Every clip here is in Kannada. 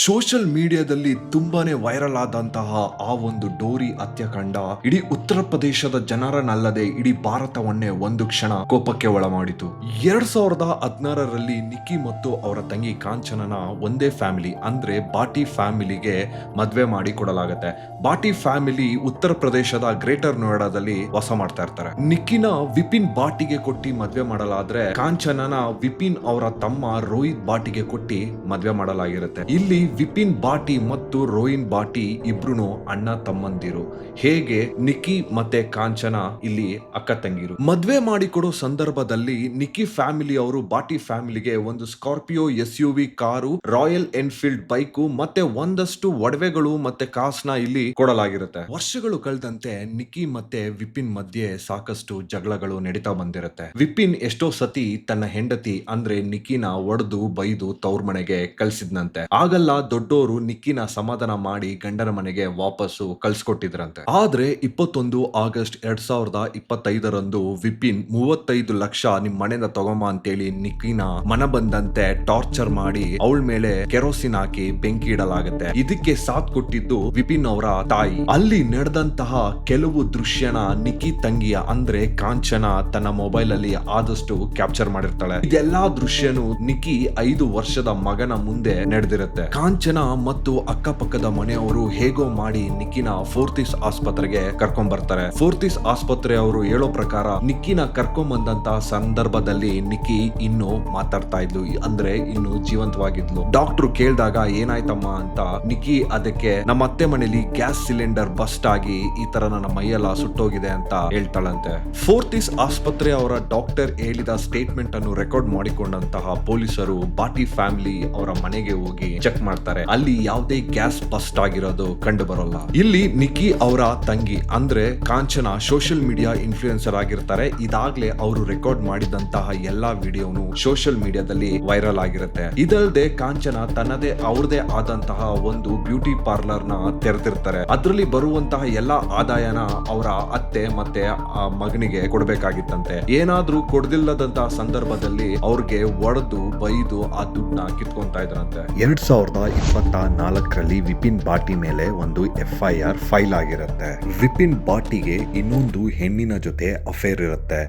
ಸೋಷಿಯಲ್ ಮೀಡಿಯಾದಲ್ಲಿ ತುಂಬಾನೇ ವೈರಲ್ ಆದಂತಹ ಆ ಒಂದು ಡೋರಿ ಹತ್ಯಾಕಾಂಡ ಇಡೀ ಉತ್ತರ ಪ್ರದೇಶದ ಜನರನ್ನಲ್ಲದೆ ಇಡೀ ಭಾರತವನ್ನೇ ಒಂದು ಕ್ಷಣ ಕೋಪಕ್ಕೆ ಒಳಮಾಡಿತು. ಎರಡ್ ಸಾವಿರದ ಹದಿನಾರರಲ್ಲಿ ನಿಕ್ಕಿ ಮತ್ತು ಅವರ ತಂಗಿ ಕಾಂಚನನ ಒಂದೇ ಫ್ಯಾಮಿಲಿ, ಅಂದ್ರೆ ಬಾಟಿ ಫ್ಯಾಮಿಲಿಗೆ ಮದ್ವೆ ಮಾಡಿ ಕೊಡಲಾಗುತ್ತೆ ಬಾಟಿ ಫ್ಯಾಮಿಲಿ ಉತ್ತರ ಪ್ರದೇಶದ ಗ್ರೇಟರ್ ನೋಯ್ಡಾದಲ್ಲಿ ವಾಸ ಮಾಡ್ತಾ ಇರ್ತಾರೆ. ನಿಕ್ಕಿನ ವಿಪಿನ್ ಬಾಟಿಗೆ ಕೊಟ್ಟಿ ಮದ್ವೆ ಮಾಡಲಾದ್ರೆ ಕಾಂಚನನ ವಿಪಿನ್ ಅವರ ತಮ್ಮ ರೋಹಿತ್ ಬಾಟಿಗೆ ಕೊಟ್ಟಿ ಮದ್ವೆ ಮಾಡಲಾಗಿರುತ್ತೆ. ಇಲ್ಲಿ ವಿಪಿನ್ ಬಾಟಿ ಮತ್ತು ರೋಹಿನ್ ಬಾಟಿ ಇಬ್ರು ಅಣ್ಣ ತಮ್ಮಂದಿರು. ಹೇಗೆ ನಿಕ್ಕಿ ಮತ್ತೆ ಕಾಂಚನ ಇಲ್ಲಿ ಅಕ್ಕ ತಂಗಿರು. ಮದ್ವೆ ಮಾಡಿಕೊಡೋ ಸಂದರ್ಭದಲ್ಲಿ ನಿಕ್ಕಿ ಫ್ಯಾಮಿಲಿ ಅವರು ಬಾಟಿ ಫ್ಯಾಮಿಲಿಗೆ ಒಂದು Scorpio S U car, Royal Enfield bike ಮತ್ತೆ ಒಂದಷ್ಟು ಒಡವೆಗಳು ಮತ್ತೆ ಕಾಸ್ನ ಇಲ್ಲಿ ಕೊಡಲಾಗಿರುತ್ತೆ. ವರ್ಷಗಳು ಕಳೆದಂತೆ ನಿಕ್ಕಿ ಮತ್ತೆ ವಿಪಿನ್ ಮಧ್ಯೆ ಸಾಕಷ್ಟು ಜಗಳಗಳು ನಡೀತಾ ಬಂದಿರುತ್ತೆ. ವಿಪಿನ್ ಎಷ್ಟೋ ಸತಿ ತನ್ನ ಹೆಂಡತಿ ಅಂದ್ರೆ ನಿಖಿನ ಒಡೆದು ಬೈದು ತವ್ರ ಮನೆಗೆ ಕಳ್ಸಿದ್ನಂತೆ. ಆಗಲ್ಲ ದೊಡ್ಡೋರು ನಿಕ್ಕಿನ ಸಮಾಧಾನ ಮಾಡಿ ಗಂಡನ ಮನೆಗೆ ವಾಪಸ್ಸು ಕಳ್ಸಿಕೊಟ್ಟಿದ್ರಂತೆ. ಆದ್ರೆ ಇಪ್ಪತ್ತೊಂದು ಆಗಸ್ಟ್ ಎರಡ್ ಸಾವಿರದ ಇಪ್ಪತ್ತೈದರಂದು ವಿಪಿನ್ ಮೂವತ್ತೈದು ಲಕ್ಷ ನಿಮ್ ಮನೆಯಿಂದ ತಗೊಂಬ ಅಂತೇಳಿ ನಿಕ್ಕಿನ ಮನ ಬಂದಂತೆ ಟಾರ್ಚರ್ ಮಾಡಿ ಅವಳ ಮೇಲೆ ಕೆರೋಸಿನ್ ಹಾಕಿ ಬೆಂಕಿ ಇಡಲಾಗುತ್ತೆ. ಇದಕ್ಕೆ ಸಾಥ್ ಕೊಟ್ಟಿದ್ದು ವಿಪಿನ್ ಅವರ ತಾಯಿ. ಅಲ್ಲಿ ನಡೆದಂತಹ ಕೆಲವು ದೃಶ್ಯನ ನಿಕ್ಕಿ ತಂಗಿಯ ಅಂದ್ರೆ ಕಾಂಚನ ತನ್ನ ಮೊಬೈಲ್ ಅಲ್ಲಿ ಆದಷ್ಟು ಕ್ಯಾಪ್ಚರ್ ಮಾಡಿರ್ತಾಳೆ. ಇದೆಲ್ಲಾ ದೃಶ್ಯನು ನಿಕ್ಕಿ ಐದು ವರ್ಷದ ಮಗನ ಮುಂದೆ ನಡೆದಿರುತ್ತೆ. ಕಾಂಚನ ಮತ್ತು ಅಕ್ಕಪಕ್ಕದ ಮನೆಯವರು ಹೇಗೋ ಮಾಡಿ ನಿಕ್ಕಿನ ಫೋರ್ತಿಸ್ ಆಸ್ಪತ್ರೆಗೆ ಕರ್ಕೊಂಡ್ ಬರ್ತಾರೆ. ಫೋರ್ತಿಸ್ ಆಸ್ಪತ್ರೆಯವರು ಹೇಳೋ ಪ್ರಕಾರ ನಿಕ್ಕಿನ ಕರ್ಕೊಂಡ್ ಬಂದಂತ ಸಂದರ್ಭದಲ್ಲಿ ನಿಕ್ಕಿ ಇನ್ನು ಮಾತಾಡ್ತಾ ಇದ್ಲು. ಅಂದ್ರೆ ಇನ್ನು ಜೀವಂತವಾಗಿದ್ಲು. ಡಾಕ್ಟರ್ ಕೇಳಿದಾಗ ಏನಾಯ್ತಮ್ಮ ಅಂತ ನಿಕ್ಕಿ ಅದಕ್ಕೆ, ನಮ್ಮ ಅತ್ತೆ ಮನೇಲಿ ಗ್ಯಾಸ್ ಸಿಲಿಂಡರ್ ಬಸ್ಟ್ ಆಗಿ ಈ ತರ ನನ್ನ ಮೈಯೆಲ್ಲ ಸುಟ್ಟೋಗಿದೆ ಅಂತ ಹೇಳ್ತಾಳಂತೆ. ಫೋರ್ತಿಸ್ ಆಸ್ಪತ್ರೆ ಅವರ ಡಾಕ್ಟರ್ ಹೇಳಿದ ಸ್ಟೇಟ್ಮೆಂಟ್ ಅನ್ನು ರೆಕಾರ್ಡ್ ಮಾಡಿಕೊಂಡಂತಹ ಪೊಲೀಸರು ಬಾಟಿ ಫ್ಯಾಮಿಲಿ ಅವರ ಮನೆಗೆ ಹೋಗಿ ಚೆಕ್ ಮಾಡ್ತಾರೆ. ಅಲ್ಲಿ ಯಾವುದೇ ಗ್ಯಾಸ್ ಬಸ್ಟ್ ಆಗಿರೋದು ಕಂಡು ಬರೋಲ್ಲ. ಇಲ್ಲಿ ನಿಕ್ಕಿ ಅವರ ತಂಗಿ, ಅಂದ್ರೆ ಕಾಂಚನ ಸೋಷಿಯಲ್ ಮೀಡಿಯಾ ಇನ್ಫ್ಲೂಯೆನ್ಸರ್ ಆಗಿರ್ತಾರೆ. ಇದಾಗ್ಲೇ ಅವರು ರೆಕಾರ್ಡ್ ಮಾಡಿದಂತಹ ಎಲ್ಲಾ ವಿಡಿಯೋನು ಸೋಷಿಯಲ್ ಮೀಡಿಯಾದಲ್ಲಿ ವೈರಲ್ ಆಗಿರುತ್ತೆ. ಇದಲ್ಲದೆ ಕಾಂಚನ ತನ್ನದೇ ಅವ್ರದೇ ಆದಂತಹ ಒಂದು ಬ್ಯೂಟಿ ಪಾರ್ಲರ್ನ ತೆರೆದಿರ್ತಾರೆ. ಅದರಲ್ಲಿ ಬರುವಂತಹ ಎಲ್ಲಾ ಆದಾಯನ ಅವರ ಅತ್ತೆ ಮತ್ತೆ ಆ ಮಗನಿಗೆ ಕೊಡ್ಬೇಕಾಗಿತ್ತಂತೆ. ಏನಾದ್ರೂ ಕೊಡದಿಲ್ಲದಂತಹ ಸಂದರ್ಭದಲ್ಲಿ ಅವ್ರಿಗೆ ಒಡೆದು, ಬೈದು ಆ ದುಡ್ಡನ್ನ ಕಿತ್ಕೊಂತ ಇದ್ರಂತೆ. ಎರಡ್ ಸಾವಿರದ ಇಪ್ಪತ್ತ ನಾಲ್ಕರಲ್ಲಿ ವಿಪಿನ್ ಬಾಟಿ ಮೇಲೆ ಒಂದು ಎಫ್ ಐ ಆರ್ ಫೈಲ್ ಆಗಿರುತ್ತೆ. ವಿಪಿನ್ ಬಾಟಿಗೆ ಇನ್ನೊಂದು ಹೆಣ್ಣಿನ ಜೊತೆ ಅಫೇರ್ ಇರುತ್ತೆ.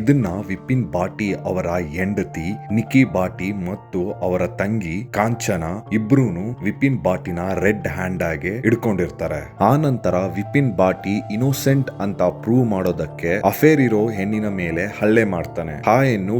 ಇದನ್ನ ವಿಪಿನ್ ಬಾಟಿ ಅವರ ಹೆಂಡತಿ ನಿಕಿ ಬಾಟಿ ಮತ್ತು ಅವರ ತಂಗಿ ಕಾಂಚನ ಇಬ್ರು ವಿಪಿನ್ ಬಾಟಿನ ರೆಡ್ ಹ್ಯಾಂಡ್ ಆಗಿ ಇಡ್ಕೊಂಡಿರ್ತಾರೆ ಆ ನಂತರ ವಿಪಿನ್ ಬಾಟಿ ಇನೋಸೆಂಟ್ ಅಂತ ಪ್ರೂವ್ ಮಾಡೋದಕ್ಕೆ ಅಫೇರ್ ಇರೋ ಹೆಣ್ಣಿನ ಮೇಲೆ ಹಲ್ಲೆ ಮಾಡ್ತಾನೆ. ಆ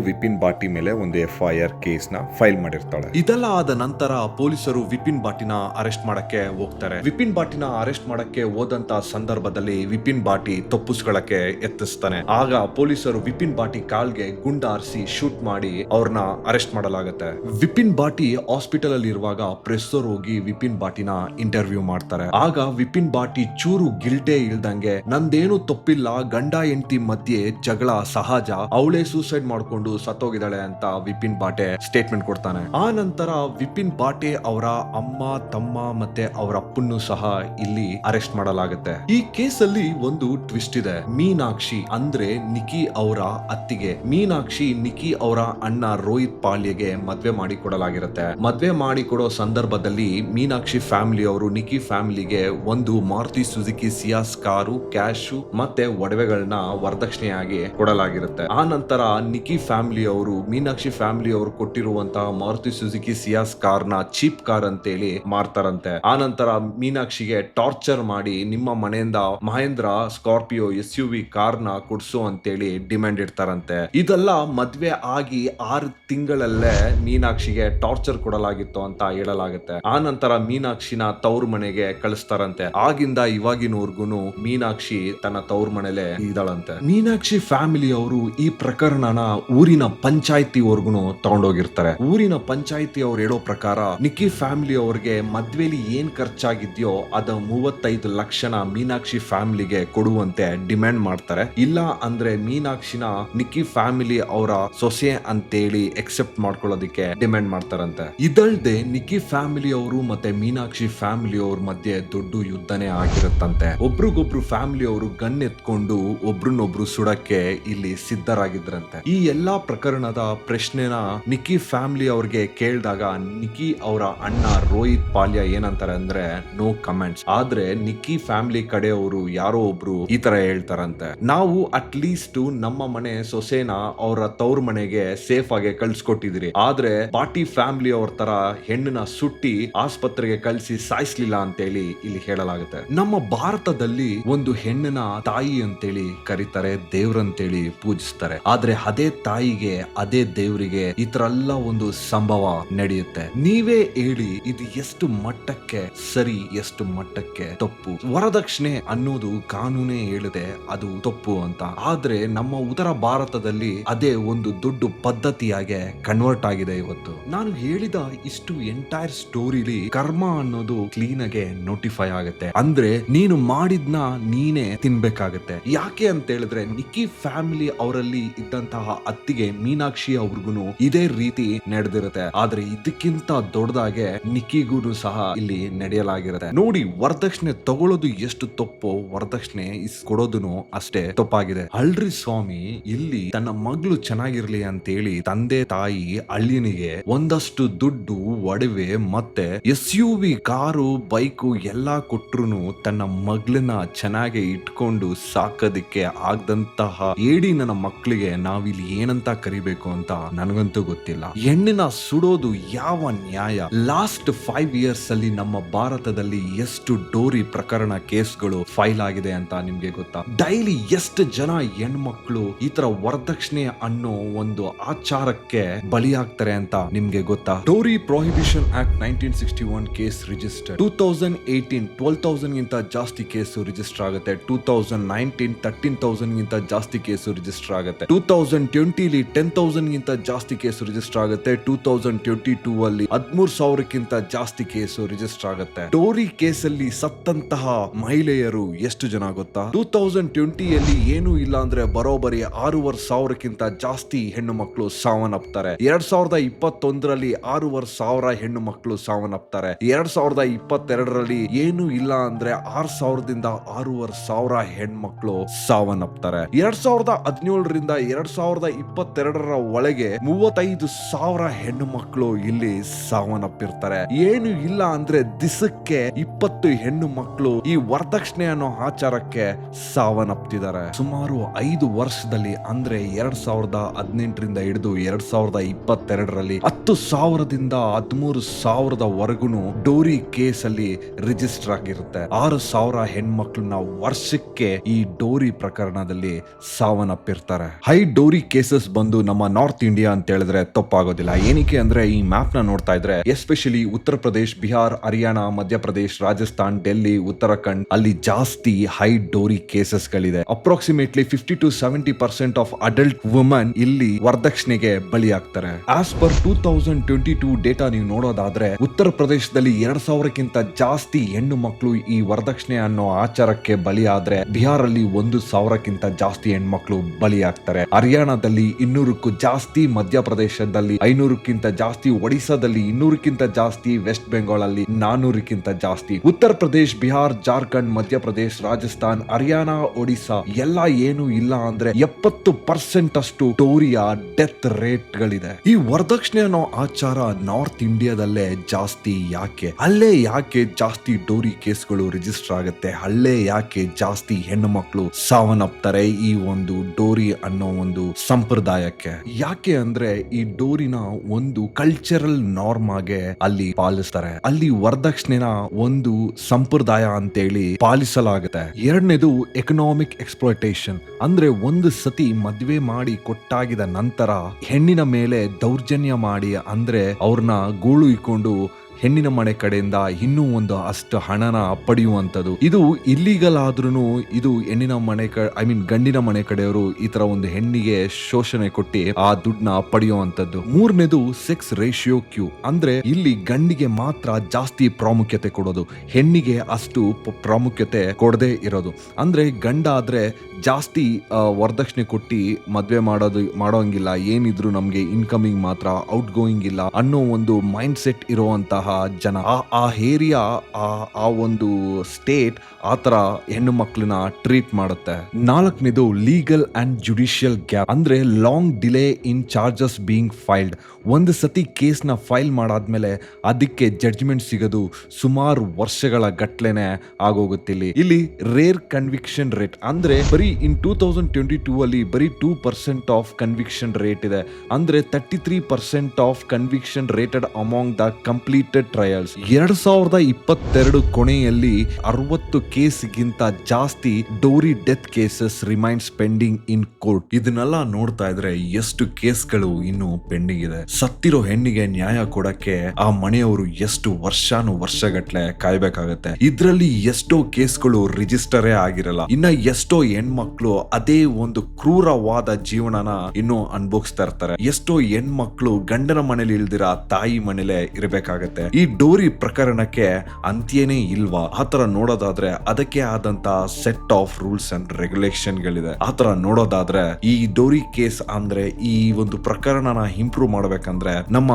ವಿಪಿನ್ ಬಾಟಿ ಮೇಲೆ ಒಂದು ಎಫ್ ಐ ಆರ್ ಕೇಸ್ನ ಫೈಲ್ ಮಾಡಿರ್ತಾಳೆ. ಇದೆಲ್ಲ ಆದ ನಂತರ ಪೊಲೀಸರು ವಿಪಿನ್ ಬಾಟಿನ ಅರೆಸ್ಟ್ ಮಾಡಕ್ಕೆ ಹೋಗ್ತಾರೆ. ವಿಪಿನ್ ಬಾಟಿನ ಅರೆಸ್ಟ್ ಮಾಡಕ್ಕೆ ಹೋದಂತ ಸಂದರ್ಭದಲ್ಲಿ ವಿಪಿನ್ ಬಾಟಿ ತಪ್ಪಿಸ್ಕೊಳಕ್ಕೆ ಯತ್ನಿಸ್ತಾನೆ. ಆಗ ಪೊಲೀಸರು ವಿಪಿನ್ ಬಾಟಿ ಕಾಲ್ಗೆ ಗುಂಡಾರಿಸಿ ಶೂಟ್ ಮಾಡಿ ಅವ್ರನ್ನ ಅರೆಸ್ಟ್ ಮಾಡಲಾಗುತ್ತೆ. ವಿಪಿನ್ ಬಾಟಿ ಹಾಸ್ಪಿಟಲ್ ಅಲ್ಲಿ ಇರುವಾಗ ಪ್ರೆಸ್ಸರ್ ಹೋಗಿ ವಿಪಿನ್ ಬಾಟಿನ ಇಂಟರ್ವ್ಯೂ ಮಾಡ್ತಾರೆ. ಆಗ ವಿಪಿನ್ ಬಾಟಿ ಚೂರು ಗಿಲ್ಟೇ ಇಲ್ದಂಗೆ, ನಂದೇನು ತಪ್ಪಿಲ್ಲ, ಗಂಡ ಹೆಂಡತಿ ಮಧ್ಯೆ ಜಗಳ ಸಹಜ, ಅವಳೇ ಸೂಸೈಡ್ ಮಾಡ್ಕೊಂಡು ಸತ್ತೋಗಿದ್ದಾಳೆ ಅಂತ ವಿಪಿನ್ ಬಾಟೆ ಸ್ಟೇಟ್ಮೆಂಟ್ ಕೊಡ್ತಾನೆ. ಆ ನಂತರ ವಿಪಿನ್ ಬಾಟೆ ಅವರ ಅಮ್ಮ, ತಮ್ಮ ಮತ್ತೆ ಅವರ ಅಪ್ಪನ್ನು ಸಹ ಇಲ್ಲಿ ಅರೆಸ್ಟ್ ಮಾಡಲಾಗುತ್ತೆ. ಈ ಕೇಸಲ್ಲಿ ಒಂದು ಟ್ವಿಸ್ಟ್ ಇದೆ. ಮೀನಾಕ್ಷಿ ಅಂದ್ರೆ ನಿಕಿ ಅವರ ಅತ್ತಿಗೆ. ಮೀನಾಕ್ಷಿ ನಿಕಿ ಅವರ ಅಣ್ಣ ರೋಹಿತ್ ಪಾಳ್ಯಗೆ ಮದ್ವೆ ಮಾಡಿ ಕೊಡಲಾಗಿರುತ್ತೆ ಮದ್ವೆ ಮಾಡಿ ಕೊಡೋ ಸಂದರ್ಭದಲ್ಲಿ ಮೀನಾಕ್ಷಿ ಫ್ಯಾಮಿಲಿ ಅವರು ನಿಕಿ ಫ್ಯಾಮಿಲಿಗೆ ಒಂದು Maruti Suzuki, Ciaz car, cash ಮತ್ತೆ ಒಡವೆಗಳನ್ನ ವರದಕ್ಷಿಣೆಯಾಗಿ ಕೊಡಲಾಗಿರುತ್ತೆ. ಆ ನಂತರ ನಿಕಿ ಫ್ಯಾಮಿಲಿ ಅವರು, ಮೀನಾಕ್ಷಿ ಫ್ಯಾಮಿಲಿ ಅವರು ಕೊಟ್ಟಿರುವಂತಹ ಮಾರುತಿ ಸುಜುಕಿ, ಸಿಯಾಸ್ ಕಾರ್ನ ಚೀಪ್ ಅಂತೇಳಿ ಮಾರ್ತಾರಂತೆ. ಆ ಮೀನಾಕ್ಷಿಗೆ ಟಾರ್ಚರ್ ಮಾಡಿ ನಿಮ್ಮ ಮನೆಯಿಂದ Mahindra, Scorpio, S U V ಕಾರ್ನ ಕೊಡ್ಸು ಅಂತೇಳಿ ಡಿಮ್ಯಾಂಡ್ ಇಡ್ತಾರಂತೆ. ಇದೆಲ್ಲ ಮದ್ವೆ ಆಗಿ ಆರು ತಿಂಗಳಲ್ಲೇ ಮೀನಾಕ್ಷಿಗೆ ಟಾರ್ಚರ್ ಕೊಡಲಾಗಿತ್ತು ಅಂತ ಹೇಳಲಾಗುತ್ತೆ. ಆ ನಂತರ ಮೀನಾಕ್ಷಿನ ತವ್ರ ಮನೆಗೆ ಕಳಿಸ್ತಾರಂತೆ. ಆಗಿಂದ ಇವಾಗಿನವರ್ಗುನು ಮೀನಾಕ್ಷಿ ತನ್ನ ತವ್ರ ಮನೇಲೆ ಇದ್ದಾಳಂತೆ. ಮೀನಾಕ್ಷಿ ಫ್ಯಾಮಿಲಿ ಅವರು ಈ ಪ್ರಕರಣನ ಊರಿನ ಪಂಚಾಯತಿ ವರ್ಗುನು ತಗೊಂಡೋಗಿರ್ತಾರೆ. ಊರಿನ ಪಂಚಾಯತಿ ಅವ್ರು ಹೇಳೋ ಪ್ರಕಾರ ನಿಕ್ಕಿ ಫ್ಯಾಮಿಲಿ ಅವ್ರಿಗೆ ಮದ್ವೆಲಿ ಏನ್ ಖರ್ಚಾಗಿದ್ಯೋ ಅದ ಮೂವತ್ತೈದು ಲಕ್ಷನ ಮೀನಾಕ್ಷಿ ಫ್ಯಾಮಿಲಿಗೆ ಕೊಡುವಂತೆ ಡಿಮ್ಯಾಂಡ್ ಮಾಡ್ತಾರೆ. ಇಲ್ಲ ಅಂದ್ರೆ ಮೀನಾಕ್ಷಿನ ನಿಕ್ಕಿ ಫ್ಯಾಮಿಲಿ ಅವರ ಸೊಸೆ ಅಂತೇಳಿ ಎಕ್ಸೆಪ್ಟ್ ಮಾಡ್ಕೊಳ್ಳೋದಕ್ಕೆ ಡಿಮ್ಯಾಂಡ್ ಮಾಡ್ತಾರಂತೆ. ಇದಲ್ದೆ ನಿಕ್ಕಿ ಫ್ಯಾಮಿಲಿ ಅವರು ಮತ್ತೆ ಮೀನಾಕ್ಷಿ ಫ್ಯಾಮಿಲಿ ಅವ್ರ ಮಧ್ಯೆ ದೊಡ್ಡ ಯುದ್ಧನೇ ಆಗಿರುತ್ತಂತೆ. ಒಬ್ರಿಗೊಬ್ರು ಫ್ಯಾಮಿಲಿ ಅವರು ಗನ್ ಎತ್ಕೊಂಡು ಒಬ್ರನ್ನೊಬ್ರು ಸುಡಕ್ಕೆ ಇಲ್ಲಿ ಸಿದ್ಧರಾಗಿದ್ರಂತೆ. ಈ ಎಲ್ಲಾ ಪ್ರಕರಣದ ಪ್ರಶ್ನೆನ ನಿಕ್ಕಿ ಫ್ಯಾಮಿಲಿ ಅವ್ರಿಗೆ ಕೇಳಿದಾಗ ನಿಕ್ಕಿ ಅವರ ಅಣ್ಣ ಅಣ್ಣ ರೋಹಿತ್ ಪಾಲ್ಯ ಏನಂತಾರೆ ಅಂದ್ರೆ, ನೋ ಕಮೆಂಟ್ಸ್. ಆದ್ರೆ, ನಿಕ್ಕಿ ಫ್ಯಾಮಿಲಿ ಕಡೆಯವರು ಯಾರೋ ಒಬ್ರು ಈ ತರ ಹೇಳ್ತಾರಂತೆ. ನಾವು ಅಟ್ ಲೀಸ್ಟ್ ನಮ್ಮ ಮನೆ ಸೊಸೇನಾ ಅವರ ತವ್ರ ಮನೆಗೆ ಸೇಫ್ ಆಗಿ ಕಳ್ಸಿಕೊಟ್ಟಿದ್ರಿ ಆದ್ರೆ ಪಾಟಿ ಫ್ಯಾಮಿಲಿ ಅವ್ರ ತರ ಹೆಣ್ಣನ್ನ ಸುಟ್ಟಿ ಆಸ್ಪತ್ರೆಗೆ ಕಳ್ಸಿ ಸಾಯಿಸ್ಲಿಲ್ಲ ಅಂತೇಳಿ ಇಲ್ಲಿ ಹೇಳಲಾಗುತ್ತೆ. ನಮ್ಮ ಭಾರತದಲ್ಲಿ ಒಂದು ಹೆಣ್ಣಿನ ತಾಯಿ ಅಂತೇಳಿ ಕರೀತಾರೆ ದೇವ್ರಂತೇಳಿ ಪೂಜಿಸ್ತಾರೆ. ಆದ್ರೆ, ಅದೇ ತಾಯಿಗೆ, ಅದೇ ದೇವರಿಗೆ ಈ ಎಲ್ಲ ಒಂದು ಸಂಭವ ನಡೆಯುತ್ತೆ. ನೀವೇ ಹೇಳಿ ಇದು ಎಷ್ಟು ಮಟ್ಟಕ್ಕೆ ಸರಿ, ಎಷ್ಟು ಮಟ್ಟಕ್ಕೆ ತಪ್ಪು? ವರದಕ್ಷಿಣೆ ಅನ್ನೋದು ಕಾನೂನೇ ಹೇಳಿದೆ ಅದು ತಪ್ಪು ಅಂತ. ಆದ್ರೆ ನಮ್ಮ ಉತ್ತರ ಭಾರತದಲ್ಲಿ ಅದೇ ಒಂದು ದೊಡ್ಡ ಪದ್ಧತಿಯಾಗೆ ಕನ್ವರ್ಟ್ ಆಗಿದೆ ಇವತ್ತು. ನಾನು ಹೇಳಿದ ಇಷ್ಟು ಎಂಟೈರ್ ಸ್ಟೋರಿಲಿ ಕರ್ಮ ಅನ್ನೋದು ಕ್ಲೀನ್ ಆಗಿ ನೋಟಿಫೈ ಆಗುತ್ತೆ. ಅಂದ್ರೆ ನೀನು ಮಾಡಿದ್ನ ನೀನೇ ತಿನ್ಬೇಕಾಗತ್ತೆ. ಯಾಕೆ ಅಂತ ಹೇಳಿದ್ರೆ ನಿಕ್ಕಿ ಫ್ಯಾಮಿಲಿ ಅವರಲ್ಲಿ ಇದ್ದಂತಹ ಅತ್ತಿಗೆ ಮೀನಾಕ್ಷಿ ಅವ್ರಿಗೂ ಇದೇ ರೀತಿ ನಡೆದಿರುತ್ತೆ. ಆದ್ರೆ ಇದಕ್ಕಿಂತ ದೊಡ್ಡದಾಗೆ ನಿಕ್ಕಿಗೂ ಸಹ ಇಲ್ಲಿ ನಡೆಯಲಾಗಿರುತ್ತೆ. ನೋಡಿ, ವರದಕ್ಷಿಣೆ ತಗೊಳ್ಳೋದು ಎಷ್ಟು ತಪ್ಪು ವರದಕ್ಷಿಣೆ ಇಸ್ ಕೊಡೋದನು ಅಷ್ಟೇ ತಪ್ಪಾಗಿದೆ. ಅಲ್ರಿ ಸ್ವಾಮಿ, ಇಲ್ಲಿ ತನ್ನ ಮಗಳು ಚೆನ್ನಾಗಿರ್ಲಿ ಅಂತೇಳಿ ತಂದೆ ತಾಯಿ ಅಳ್ಳಿನಿಗೆ ಒಂದಷ್ಟು ದುಡ್ಡು, ಒಡವೆ, ಮತ್ತೆ S U V car, bike ಎಲ್ಲಾ ಕೊಟ್ರು ತನ್ನ ಮಗಳನ್ನ ಚೆನ್ನಾಗಿ ಇಟ್ಕೊಂಡು ಸಾಕೋದಿಕ್ಕೆ ಆಗದಂತಹ ಏಡಿ ನನ್ನ ಮಕ್ಕಳಿಗೆ ನಾವಿಲ್ಲಿ ಏನಂತ ಕರಿಬೇಕು ಅಂತ ನನಗಂತೂ ಗೊತ್ತಿಲ್ಲ. ಹೆಣ್ಣಿನ ಸುಡೋದು ಯಾವ ನ್ಯಾಯ? ಲಾಸ್ಟ್ ಫೈವ್ ಇಯರ್ಸ್ ಅಲ್ಲಿ ನಮ್ಮ ಭಾರತದಲ್ಲಿ ಎಷ್ಟು ಡೋರಿ ಪ್ರಕರಣ ಕೇಸ್ಗಳು ಫೈಲ್ ಆಗಿದೆ ಅಂತ ನಿಮ್ಗೆ ಗೊತ್ತಾ? ಡೈಲಿ ಎಷ್ಟು ಜನ ಹೆಣ್ಮಕ್ಳು ಈ ತರ ವರದಕ್ಷಿಣೆ ಅನ್ನೋ ಒಂದು ಆಚಾರಕ್ಕೆ ಬಲಿಯಾಗ್ತಾರೆ ಅಂತ ನಿಮ್ಗೆ ಗೊತ್ತಾ? Dowry prohibition act nineteen sixty one case register two thousand eighteen twelve thousand ಗಿಂತ ಜಾಸ್ತಿ ಕೇಸು ರಿಜಿಸ್ಟರ್ ಆಗುತ್ತೆ. Two thousand nineteen thirteen thousand ಗಿಂತ ಜಾಸ್ತಿ ಕೇಸು ರಿಜಿಸ್ಟರ್ ಆಗುತ್ತೆ. ಟೂ ತೌಸಂಡ್ ಟ್ವೆಂಟಿಲಿ ಟೆನ್ ತೌಸಂಡ್ ಗಿಂತ ಜಾಸ್ತಿ ಕೇಸು ರಿಜಿಸ್ಟರ್ ಆಗುತ್ತೆ. ಟೂ ತೌಸಂಡ್ ಟ್ವೆಂಟಿ ಟೂ ಅಲ್ಲಿ ಹದ್ಮೂರ್ ಸಾವಿರಕ್ಕಿಂತ ಜಾಸ್ತಿ ಕೇಸು ರಿಜಿಸ್ಟರ್ ಆಗುತ್ತೆ. ಡೋರಿ ಕೇಸಲ್ಲಿ ಸತ್ತಂತಹ ಮಹಿಳೆಯರು ಎಷ್ಟು ಜನ ಗೊತ್ತಾ? ಟೂ ತೌಸಂಡ್ ಟ್ವೆಂಟಿಯಲ್ಲಿ ಏನು ಇಲ್ಲ ಅಂದ್ರೆ ಬರೋಬರಿ ಆರೂವರೆ ಸಾವಿರಕ್ಕಿಂತ ಜಾಸ್ತಿ ಹೆಣ್ಣು ಮಕ್ಕಳು ಸಾವನ್ನಪ್ತಾರೆ. ಎರಡ್ ಸಾವಿರದ ಇಪ್ಪತ್ತೊಂದರಲ್ಲಿ ಆರೂವರೆ ಸಾವಿರ ಹೆಣ್ಣು ಮಕ್ಕಳು ಸಾವನ್ನಪ್ತಾರೆ. ಎರಡ್ ಸಾವಿರದ ಇಪ್ಪತ್ತೆರಡರಲ್ಲಿ ಏನು ಇಲ್ಲ ಅಂದ್ರೆ ಆರ್ ಸಾವಿರದಿಂದ ಆರೂವರೆ ಸಾವಿರ ಹೆಣ್ಮಕ್ಳು ಸಾವನ್ನಪ್ತಾರೆ. ಎರಡ್ ಸಾವಿರದ ಹದಿನೇಳರಿಂದ ಎರಡ್ ಸಾವಿರದ ಇಪ್ಪತ್ತೆರಡರ ಒಳಗೆ ಮೂವತ್ತೈದು ಸಾವಿರ ಹೆಣ್ಣು ಮಕ್ಕಳು ಇಲ್ಲಿ ಸಾವನ್ನಪ್ಪಿರ್ತಾರೆ. ಏನು ಇಲ್ಲ ಅಂದ್ರೆ ದಿಸಕ್ಕೆ ಇಪ್ಪತ್ತು ಹೆಣ್ಣು ಮಕ್ಕಳು ಈ ವರದಕ್ಷಿಣೆ ಅನ್ನೋ ಆಚಾರಕ್ಕೆ ಸಾವನ್ನಪ್ತಿದ್ದಾರೆ. ಸುಮಾರು ಐದು ವರ್ಷದಲ್ಲಿ ಅಂದ್ರೆ ಎರಡ್ ಸಾವಿರದ ಹದಿನೆಂಟರಿಂದ ಹಿಡಿದು ಎರಡ್ ಸಾವಿರದ ಇಪ್ಪತ್ತೆರಡರಲ್ಲಿ ಹತ್ತು ಸಾವಿರದಿಂದ ಹದಿಮೂರು ಸಾವಿರದ ವರೆಗೂ ಡೋರಿ ಕೇಸ್ ಅಲ್ಲಿ ರಿಜಿಸ್ಟರ್ ಆಗಿರುತ್ತೆ. ಆರು ಸಾವಿರ ಹೆಣ್ಮಕ್ಳನ್ನ ವರ್ಷಕ್ಕೆ ಈ ಡೋರಿ ಪ್ರಕರಣದಲ್ಲಿ ಸಾವನ್ನಪ್ಪಿರ್ತಾರೆ. ಹೈ ಡೋರಿ ಕೇಸಸ್ ಬಂದು ನಮ್ಮ ನಾರ್ತ್ ಇಂಡಿಯಾ ಅಂತ ಹೇಳಿದ್ರೆ ತಪ್ಪಾಗೋದಿಲ್ಲ. ಏನಕ್ಕೆ ಅಂದ್ರೆ ಈ ಮ್ಯಾಪ್ನ ನೋಡ್ತಾ ಇದ್ರೆ ಎಸ್ಪೆಷಲಿ ಉತ್ತರ ಪ್ರದೇಶ್ ಬಿಹಾರ್ ಹರಿಯಾಣ ಮಧ್ಯಪ್ರದೇಶ್ ರಾಜಸ್ಥಾನ್ ಡೆಲ್ಲಿ ಉತ್ತರಾಖಂಡ್ ಅಲ್ಲಿ ಜಾಸ್ತಿ ಹೈ ಡೋರಿ ಕೇಸಸ್ ಗಳಿದೆ. Approximately fifty to seventy percent of adult woman ಇಲ್ಲಿ ವರದಕ್ಷಿಣೆಗೆ ಬಲಿಯಾಗ್ತಾರೆ. As per two thousand twenty two data ನೀವು ನೋಡೋದಾದ್ರೆ ಉತ್ತರ ಪ್ರದೇಶದಲ್ಲಿ ಎರಡ್ ಸಾವಿರಕ್ಕಿಂತ ಜಾಸ್ತಿ ಹೆಣ್ಣು ಮಕ್ಕಳು ಈ ವರದಕ್ಷಿಣೆ ಅನ್ನೋ ಆಚಾರಕ್ಕೆ ಬಲಿಯಾದ್ರೆ ಬಿಹಾರಲ್ಲಿ ಒಂದು ಸಾವಿರಕ್ಕಿಂತ ಜಾಸ್ತಿ ಹೆಣ್ಮಕ್ಳು ಬಲಿಯಾಗ್ತಾರೆ. ಹರಿಯಾಣದಲ್ಲಿ ಇನ್ನೂರಕ್ಕೂ ಜಾಸ್ತಿ ಮಧ್ಯಪ್ರದೇಶದಲ್ಲಿ ಐನೂರಕ್ಕಿಂತ ಜಾಸ್ತಿ ಒಡಿಸಾದಲ್ಲಿ ಇನ್ನೂರಕ್ಕಿಂತ ಜಾಸ್ತಿ ವೆಸ್ಟ್ ಬೆಂಗಾಲ್ ಅಲ್ಲಿ ನಾನೂರಕ್ಕಿಂತ ಜಾಸ್ತಿ. ಉತ್ತರ ಪ್ರದೇಶ್, ಬಿಹಾರ್, ಜಾರ್ಖಂಡ್ ಮಧ್ಯಪ್ರದೇಶ್ ರಾಜಸ್ಥಾನ್, ಹರಿಯಾಣ ಒಡಿಸಾ ಎಲ್ಲ ಏನು ಇಲ್ಲ ಅಂದ್ರೆ ಎಪ್ಪತ್ತು ಪರ್ಸೆಂಟ್ ಅಷ್ಟು ಟೋರಿಯ ಡೆತ್ ರೇಟ್ ಗಳಿದೆ ಈ ವರದಕ್ಷಿಣೆ ಅನ್ನೋ ಆಚಾರ ನಾರ್ತ್ ಇಂಡಿಯಾದಲ್ಲೇ ಜಾಸ್ತಿ ಯಾಕೆ? ಅಲ್ಲೇ ಯಾಕೆ ಜಾಸ್ತಿ ಡೋರಿ ಕೇಸ್ಗಳು ರಿಜಿಸ್ಟರ್ ಆಗುತ್ತೆ? ಅಲ್ಲೇ ಯಾಕೆ ಜಾಸ್ತಿ ಹೆಣ್ಣು ಮಕ್ಕಳು ಸಾವನ್ನಪ್ತಾರೆ ಈ ಒಂದು ಡೋರಿ ಅನ್ನೋ ಒಂದು ಸಂಪ್ರದಾಯಕ್ಕೆ? ಯಾಕೆ ಅಂದ್ರೆ ಈ ಡೋರಿನ ಒಂದು ಕಲ್ಚರಲ್ ನಾರ್ಮ್ ಆಗಿ ಅಲ್ಲಿ ಪಾಲಿಸ್ತಾರೆ. ಅಲ್ಲಿ ವರದಕ್ಷಿಣೆನ ಒಂದು ಸಂಪ್ರದಾಯ ಅಂತೇಳಿ ಪಾಲಿಸಲಾಗುತ್ತೆ. ಎರಡನೇದು ಎಕನಾಮಿಕ್ ಎಕ್ಸ್ಪ್ಲೋಟೇಷನ್ ಅಂದ್ರೆ ಒಂದು ಸತಿ ಮದ್ವೆ ಮಾಡಿ ಕೊಟ್ಟಾಗಿದ ನಂತರ ಹೆಣ್ಣಿನ ಮೇಲೆ ದೌರ್ಜನ್ಯ ಮಾಡಿ ಅಂದ್ರೆ ಅವ್ರನ್ನ ಗೂಳು ಇಕ್ಕೊಂಡು ಹೆಣ್ಣಿನ ಮನೆ ಕಡೆಯಿಂದ ಇನ್ನೂ ಒಂದು ಅಷ್ಟು ಹಣನ ಪಡೆಯುವಂಥದ್ದು. ಇದು ಇಲ್ಲಿಗಲ್ ಆದ್ರೂ ಇದು ಹೆಣ್ಣಿನ ಮನೆ ಕ ಐ ಮೀನ್ ಗಂಡಿನ ಮನೆ ಕಡೆಯವರು ಈ ತರ ಒಂದು ಹೆಣ್ಣಿಗೆ ಶೋಷಣೆ ಕೊಟ್ಟಿ ಆ ದುಡ್ಡನ್ನ ಪಡೆಯುವಂಥದ್ದು. ಮೂರನೇದು ಸೆಕ್ಸ್ ರೇಷಿಯೋ ಕ್ಯೂ ಅಂದ್ರೆ ಇಲ್ಲಿ ಗಂಡಿಗೆ ಮಾತ್ರ ಜಾಸ್ತಿ ಪ್ರಾಮುಖ್ಯತೆ ಕೊಡೋದು. ಹೆಣ್ಣಿಗೆ ಅಷ್ಟು ಪ್ರಾಮುಖ್ಯತೆ ಕೊಡದೇ ಇರೋದು. ಅಂದ್ರೆ ಗಂಡ ಆದ್ರೆ ಜಾಸ್ತಿ ವರದಕ್ಷಿಣೆ ಕೊಟ್ಟಿ ಮದ್ವೆ ಮಾಡೋದು, ಮಾಡೋಂಗಿಲ್ಲ. ಏನಿದ್ರು ನಮ್ಗೆ ಇನ್ಕಮಿಂಗ್ ಮಾತ್ರ ಔಟ್ ಗೋಯಿಂಗ್ ಇಲ್ಲ ಅನ್ನೋ ಒಂದು ಮೈಂಡ್ ಸೆಟ್ ಇರುವಂತಹ ಜನ. ಆ ಆ ಏರಿಯಾ, ಆ ಆ ಒಂದು ಸ್ಟೇಟ್ ಆ ತರ ಹೆಣ್ಣು ಮಕ್ಕಳನ್ನ ಟ್ರೀಟ್ ಮಾಡುತ್ತೆ. ನಾಲ್ಕನೇದು ಲೀಗಲ್ ಅಂಡ್ ಜುಡಿಷಿಯಲ್ ಗ್ಯಾಪ್. ಅಂದ್ರೆ long delay in charges being filed. ಒಂದು ಸತಿ ಕೇಸ್ನ ಫೈಲ್ ಮಾಡಾದ್ಮೇಲೆ ಅದಕ್ಕೆ ಜಡ್ಜ್ಮೆಂಟ್ ಸಿಗೋದು ಸುಮಾರು ವರ್ಷಗಳ ಗಟ್ಲೆನೆ ಆಗೋಗುತ್ತಿಲ್ಲಿ. ಇಲ್ಲಿ ರೇರ್ ಕನ್ವಿಕ್ಷನ್ ರೇಟ್ ಅಂದ್ರೆ ಬರೀ in two thousand twenty two ಅಲ್ಲಿ ಬರೀ two percent of conviction rate ಇದೆ. ಅಂದ್ರೆ thirty three percent of conviction rated among the completed trials. ಎರಡ್ ಸಾವಿರದ ಇಪ್ಪತ್ತೆರಡು ಕೊನೆಯಲ್ಲಿ ಅರವತ್ತು ಕೇಸ್ಗಿಂತ ಜಾಸ್ತಿ dowry death cases remains pending in court. ಇದನ್ನೆಲ್ಲ ನೋಡ್ತಾ ಇದ್ರೆ ಎಷ್ಟು ಕೇಸ್ಗಳು ಇನ್ನು ಪೆಂಡಿಂಗ್ ಇದೆ. ಸತ್ತಿರೋ ಹೆಣ್ಣಿಗೆ ನ್ಯಾಯ ಕೊಡಕ್ಕೆ ಆ ಮನೆಯವರು ಎಷ್ಟು ವರ್ಷಾನು ವರ್ಷಗಟ್ಲೆ ಕಾಯ್ಬೇಕಾಗತ್ತೆ. ಇದ್ರಲ್ಲಿ ಎಷ್ಟೋ ಕೇಸ್ಗಳು ರಿಜಿಸ್ಟರೇ ಆಗಿರಲ್ಲ. ಇನ್ನ ಎಷ್ಟೋ ಹೆಣ್ಮಕ್ಳು ಅದೇ ಒಂದು ಕ್ರೂರವಾದ ಜೀವನನ ಇನ್ನು ಅನುಭವಿಸ್ತಾ ಇರ್ತಾರೆ. ಎಷ್ಟೋ ಹೆಣ್ಮಕ್ಳು ಗಂಡನ ಮನೇಲಿ ಇಲ್ದಿರ ತಾಯಿ ಮನೇಲೆ ಇರಬೇಕಾಗತ್ತೆ. ಈ ಡೋರಿ ಪ್ರಕರಣಕ್ಕೆ ಅಂತ್ಯನೇ ಇಲ್ವಾ? ಆತರ ನೋಡೋದಾದ್ರೆ ಅದಕ್ಕೆ ಆದಂತ set of rules and regulation ಗಳಿದೆ ಆತರ ನೋಡೋದಾದ್ರೆ ಈ ಡೋರಿ ಕೇಸ್ ಅಂದ್ರೆ ಈ ಒಂದು ಪ್ರಕರಣನ ಇಂಪ್ರೂವ್ ಮಾಡ್ಬೇಕಂದ್ರೆ ನಮ್ಮ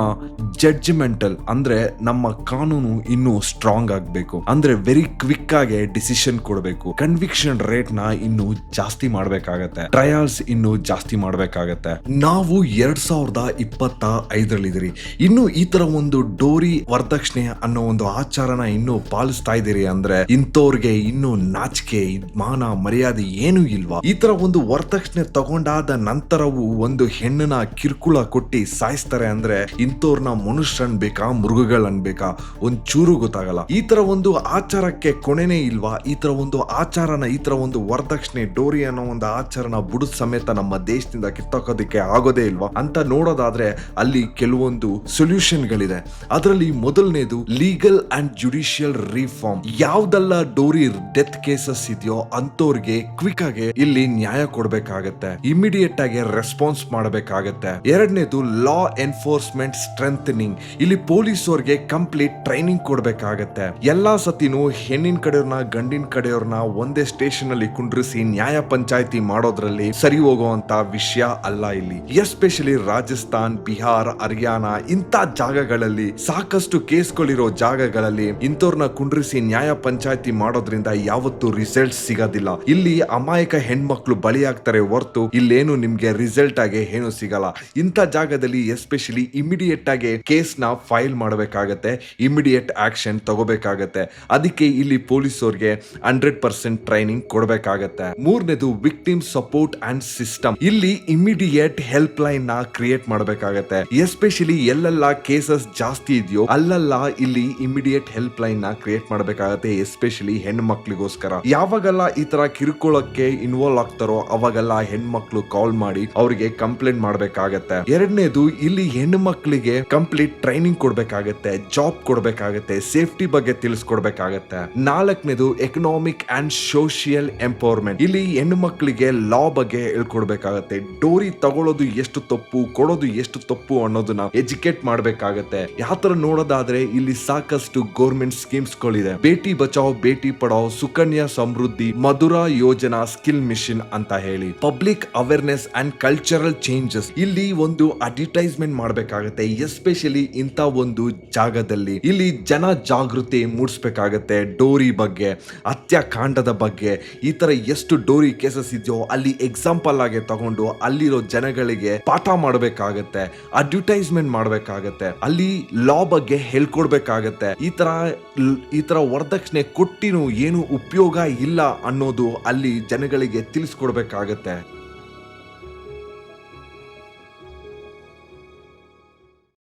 ಜಡ್ಜ್ಮೆಂಟಲ್ ಅಂದ್ರೆ ನಮ್ಮ ಕಾನೂನು ಇನ್ನೂ ಸ್ಟ್ರಾಂಗ್ ಆಗ್ಬೇಕು. ಅಂದ್ರೆ ವೆರಿ ಕ್ವಿಕ್ ಆಗಿ ಡಿಸಿಷನ್ ಕೊಡಬೇಕು. ಕನ್ವಿಕ್ಷನ್ ರೇಟ್ನ ಇನ್ನು ಜಾಸ್ತಿ ಮಾಡಬೇಕಾಗತ್ತೆ. ಟ್ರಯಲ್ಸ್ ಇನ್ನು ಜಾಸ್ತಿ ಮಾಡ್ಬೇಕಾಗತ್ತೆ. ನಾವು ಎರಡ್ ಸಾವಿರದ ಇಪ್ಪತ್ತ ಐದರಲ್ಲಿದ್ದೀರಿ. ಇನ್ನು ಈ ತರ ಒಂದು ಡೋರಿ ವರದಕ್ಷಿಣೆ ಅನ್ನೋ ಒಂದು ಆಚಾರನ ಇನ್ನು ಪಾಲಿಸ್ತಾ ಇದ್ದೀರಿ ಅಂದ್ರೆ ಇಂಥವ್ರಿಗೆ ಇನ್ನು ನಾಚಿಕೆ, ಮಾನ, ಮರ್ಯಾದೆ ಏನೂ ಇಲ್ವಾ? ಈ ತರ ಒಂದು ವರದಕ್ಷಿಣೆ ತಗೊಂಡಾದ ನಂತರವೂ ಒಂದು ಹೆಣ್ಣನ ಕಿರುಕುಳ ಕೊಟ್ಟಿ ಸಾಯಿಸ್ತಾರೆ ಅಂದ್ರೆ ಇಂಥವ್ರನ್ನ ಮನುಷ್ಯ ಅನ್ಬೇಕಾ ಮೃಗಗಳು ಅನ್ಬೇಕಾ ಒಂದ್ ಚೂರು ಗೊತ್ತಾಗಲ್ಲ. ಈ ತರ ಒಂದು ಆಚಾರಕ್ಕೆ ಕೊನೆನೇ ಇಲ್ವಾ? ಈ ತರ ಒಂದು ಆಚಾರನ, ಈ ತರ ಒಂದು ವರದಕ್ಷಿಣೆ, ಡೋರಿ ಅನ್ನೋ ಒಂದು ಆಚಾರನ ಬುಡದ ಸಮೇತ ನಮ್ಮ ದೇಶದಿಂದ ಕಿತ್ತೋಕೋದಕ್ಕೆ ಆಗೋದೇ ಇಲ್ವಾ? ಅಂತ ನೋಡೋದಾದ್ರೆ, ಅಲ್ಲಿ ಕೆಲವೊಂದು ಸೊಲ್ಯೂಷನ್ ಗಳಿದೆ ಅದರಲ್ಲಿ ಮೊದಲನೇದು, ಲೀಗಲ್ ಅಂಡ್ ಜುಡಿಷಿಯಲ್ ರಿಫಾರ್ಮ್. ಯಾವ್ದೆಲ್ಲ ಡೋರಿ ಡೆತ್ ಕೇಸಸ್ ಇದೆಯೋ ಅಂತವ್ರಿಗೆ ಕ್ವಿಕ್ ಆಗಿ ಇಲ್ಲಿ ನ್ಯಾಯ ಕೊಡ್ಬೇಕಾಗತ್ತೆ. ಇಮಿಡಿಯೇಟ್ ಆಗಿ ರೆಸ್ಪಾನ್ಸ್ ಮಾಡಬೇಕಾಗತ್ತೆ. ಎರಡನೇದು, ಲಾ ಎನ್ಫೋರ್ಸ್ಮೆಂಟ್ ಸ್ಟ್ರೆಂಥನಿಂಗ್ ಇಲ್ಲಿ ಪೊಲೀಸ್ ಅವ್ರಿಗೆ ಕಂಪ್ಲೀಟ್ ಟ್ರೈನಿಂಗ್ ಕೊಡ್ಬೇಕಾಗತ್ತೆ. ಎಲ್ಲಾ ಸತಿನೂ ಹೆಣ್ಣಿನ ಕಡೆಯವ್ರನ್ನ, ಗಂಡಿನ ಕಡೆಯವ್ರನ್ನ ಒಂದೇ ಸ್ಟೇಷನ್ ಅಲ್ಲಿ ಕುಂಡ್ರಿಸಿ ನ್ಯಾಯ ಪಂಚಾಯತಿ ಮಾಡೋದ್ರಲ್ಲಿ ಸರಿ ಹೋಗುವಂತ ವಿಷಯ ಅಲ್ಲ ಇಲ್ಲಿ. ಎಸ್ಪೆಷಲಿ ರಾಜಸ್ಥಾನ್, ಬಿಹಾರ್, ಹರಿಯಾಣ ಇಂಥ ಜಾಗಗಳಲ್ಲಿ ಸಾಕಷ್ಟು ಕೇಸ್ಗಳಿರೋ ಜಾಗಗಳಲ್ಲಿ ಇಂಥವ್ರನ್ನ ಕುಂಡ್ರಿಸಿ ನ್ಯಾಯ ಪಂಚಾಯತಿ ಮಾಡೋದ್ರಿಂದ ಯಾವತ್ತು ರಿಸಲ್ಟ್ ಸಿಗೋದಿಲ್ಲ. ಇಲ್ಲಿ ಅಮಾಯಕ ಹೆಣ್ಮಕ್ಳು ಬಳಿಯಾಗ್ತಾರೆ ಹೊರತು ಇಲ್ಲೇನು ನಿಮ್ಗೆ ರಿಸಲ್ಟ್ ಆಗಿ ಏನು ಸಿಗಲ್ಲ. ಇಂಥ ಜಾಗದಲ್ಲಿ ಎಸ್ಪೆಷಲಿ ಇಮಿಡಿಯೇಟ್ ಆಗಿ ಕೇಸ್ನ ಫೈಲ್ ಮಾಡಬೇಕಾಗತ್ತೆ ಇಮಿಡಿಯೇಟ್ ಆಕ್ಷನ್ ತಗೋಬೇಕಾಗತ್ತೆ. ಅದಕ್ಕೆ ಇಲ್ಲಿ ಪೊಲೀಸ್ ಅವ್ರಿಗೆ ಹಂಡ್ರೆಡ್ ಪರ್ಸೆಂಟ್ ಟ್ರೈನಿಂಗ್ ಕೊಡಬೇಕಾಗತ್ತೆ. ಮೂರನೇದು ವಿಕ್ಟಿಮ್ ಸಪೋರ್ಟ್ ಅಂಡ್ ಸಿಸ್ಟಮ್ ಇಲ್ಲಿ ಇಮಿಡಿಯೇಟ್ ಹೆಲ್ಪ್ ಲೈನ್ನ ಕ್ರಿಯೇಟ್ ಮಾಡಬೇಕಾಗತ್ತೆ. ಎಸ್ಪೆಷಲಿ ಎಲ್ಲೆಲ್ಲ ಕೇಸಸ್ ಜಾಸ್ತಿ ಇದೆಯೋ, ಅಲ್ಲೆಲ್ಲ ಇಲ್ಲಿ ಇಮಿಡಿಯೇಟ್ ಹೆಲ್ಪ್ ಲೈನ್ನ ಕ್ರಿಯೇಟ್ ಮಾಡಬೇಕಾಗತ್ತೆ ಎಸ್ಪೆಷಲಿ ಹೆಣ್ಮಕ್ಳಿಗೋಸ್ಕರ. ಯಾವಾಗೆಲ್ಲ ಈ ತರ ಕಿರುಕುಳಕ್ಕೆ ಇನ್ವಾಲ್ವ್ ಆಗ್ತಾರೋ, ಅವಾಗೆಲ್ಲ ಹೆಣ್ಮಕ್ಳು ಕಾಲ್ ಮಾಡಿ ಅವರಿಗೆ ಕಂಪ್ಲೇಂಟ್ ಮಾಡಬೇಕಾಗತ್ತೆ. ಎರಡನೇದು ಇಲ್ಲಿ ಹೆಣ್ಣು ಮಕ್ಕಳಿಗೆ ಕಂಪ್ಲೀಟ್ ಟ್ರೈನಿಂಗ್ ಕೊಡ್ಬೇಕಾಗತ್ತೆ ಜಾಬ್ ಕೊಡ್ಬೇಕಾಗತ್ತೆ ಸೇಫ್ಟಿ ಬಗ್ಗೆ ತಿಳಿಸ್ಕೊಡ್ಬೇಕಾಗತ್ತೆ. ನಾಲ್ಕನೇದು ಎಕನಾಮಿಕ್ ಅಂಡ್ ಸೋಷಿಯಲ್ ಎಂಪವರ್ಮೆಂಟ್ ಇಲ್ಲಿ ಹೆಣ್ಣು ಲಾ ಬಗ್ಗೆ ಹೇಳ್ಕೊಡ್ಬೇಕಾಗತ್ತೆ. ಡೋರಿ ತಗೊಳ್ಳೋದು ಎಷ್ಟು ತಪ್ಪು, ಕೊಡೋದು ಎಷ್ಟು ತಪ್ಪು ಅನ್ನೋದನ್ನ ಎಜುಕೇಟ್ ಮಾಡ್ಬೇಕಾಗತ್ತೆ. ಯಾತರ ನೋಡೋದಾದ್ರೆ ಇಲ್ಲಿ ಸಾಕಷ್ಟು ಗೌರ್ಮೆಂಟ್ ಸ್ಕೀಮ್ಸ್ ಗಳಿದೆ ಬೇಟಿ ಬಚಾವ್, ಬೇಟಿ ಪಡಾವ್, ಸುಕನ್ಯಾ ಸಮೃದ್ಧಿ, ಮಧುರಾ ಯೋಜನಾ ಸ್ಕಿಲ್ ಮಿಷನ್ ಅಂತ ಹೇಳಿ. Public awareness and cultural changes ಇಲ್ಲಿ ಒಂದು ಅಡ್ವರ್ಟೈಸ್ಮೆಂಟ್ ಮಾಡಬೇಕಾಗತ್ತೆ, ಎಸ್ಪೆಷಲಿ ಇಂಥ ಒಂದು ಜಾಗದಲ್ಲಿ. ಇಲ್ಲಿ ಜನ ಜಾಗೃತಿ ಮೂಡಿಸ್ಬೇಕಾಗತ್ತೆ ಡೋರಿ ಬಗ್ಗೆ, ಹತ್ಯಾಕಾಂಡದ ಬಗ್ಗೆ. ಈ ತರ ಎಷ್ಟು ಡೋರಿ ಕೇಸಸ್ ಇದೆಯೋ, ಅಲ್ಲಿ ಎಕ್ಸಾಂಪಲ್ ಆಗಿ ತಗೊಂಡು ಅಲ್ಲಿರೋ ಜನಗಳಿಗೆ ಪಾಠ ಮಾಡಬೇಕಾಗತ್ತೆ ಅಡ್ವರ್ಟೈಸ್ಮೆಂಟ್ ಮಾಡಬೇಕಾಗತ್ತೆ, ಅಲ್ಲಿ ಲಾ ಬಗ್ಗೆ ಹೇಳ್ಕೊಡ್ಬೇಕಾಗತ್ತೆ. ಈ ತರ ಈ ತರ ವರದಕ್ಷಿಣೆ ಕೊಟ್ಟಿನೂ ಏನು ಉಪಯೋಗ ಇಲ್ಲ ಅನ್ನೋದು ಅಲ್ಲಿ ಜನಗಳಿಗೆ ತಿಳಿಸ್ಕೊಡ್ಬೇಕಾಗತ್ತೆ.